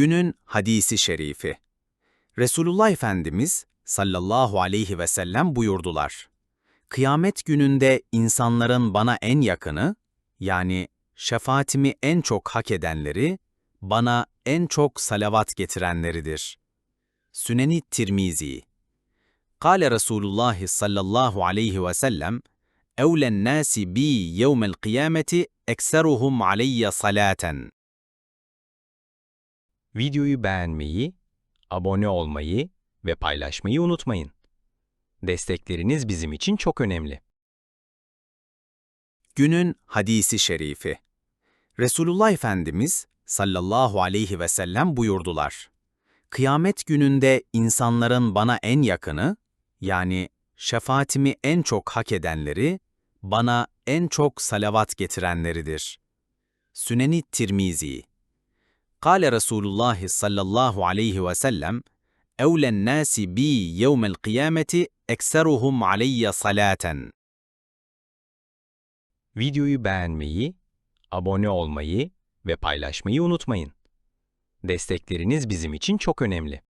Günün hadisi şerifi. Resulullah Efendimiz sallallahu aleyhi ve sellem buyurdular. Kıyamet gününde insanların bana en yakını, yani şefaatimi en çok hak edenleri, bana en çok salavat getirenleridir. Süneni Tirmizi Kale Resulullah sallallahu aleyhi ve sellem, Evlen nasi bi yevmel kıyameti ekseruhum aleyye salaten. Videoyu beğenmeyi, abone olmayı ve paylaşmayı unutmayın. Destekleriniz bizim için çok önemli. Günün hadisi şerifi. Resulullah Efendimiz sallallahu aleyhi ve sellem buyurdular. Kıyamet gününde insanların bana en yakını, yani şefaatimi en çok hak edenleri, bana en çok salavat getirenleridir. Süneni Tirmizi Kale Resulullah sallallahu aleyhi ve sellem, Evlen nasi bi yevmel kıyameti ekseruhum aleyye salaten. Videoyu beğenmeyi, abone olmayı ve paylaşmayı unutmayın. Destekleriniz bizim için çok önemli.